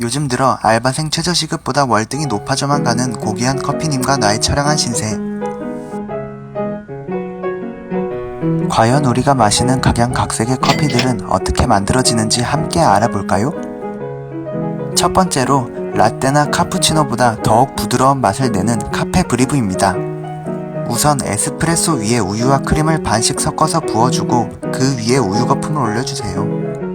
요즘 들어 알바생 최저시급보다 월등히 높아져만 가는 고귀한 커피님과 나의 처량한 신세. 과연 우리가 마시는 각양각색의 커피들은 어떻게 만들어지는지 함께 알아볼까요? 첫 번째로 라떼나 카푸치노보다 더욱 부드러운 맛을 내는 카페 브리브입니다. 우선 에스프레소 위에 우유와 크림을 반씩 섞어서 부어주고 그 위에 우유 거품을 올려주세요.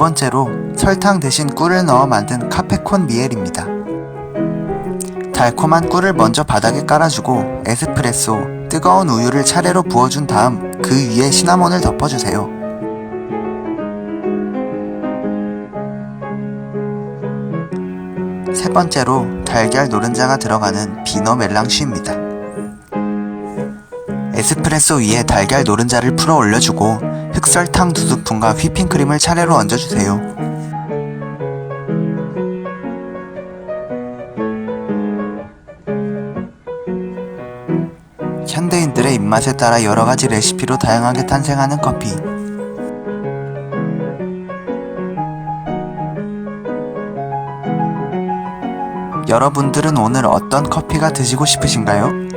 번째로 설탕 대신 꿀을 넣어 만든 카페콘 미엘입니다. 달콤한 꿀을 먼저 바닥에 깔아주고 에스프레소, 뜨거운 우유를 차례로 부어준 다음 그 위에 시나몬을 덮어주세요. 세 번째로 달걀 노른자가 들어가는 비너 멜랑쉬입니다. 에스프레소 위에 달걀 노른자를 풀어 올려주고 흑설탕 두 스푼과 휘핑크림을 차례로 얹어주세요. 현대인들의 입맛에 따라 여러 가지 레시피로 다양하게 탄생하는 커피. 여러분들은 오늘 어떤 커피가 드시고 싶으신가요?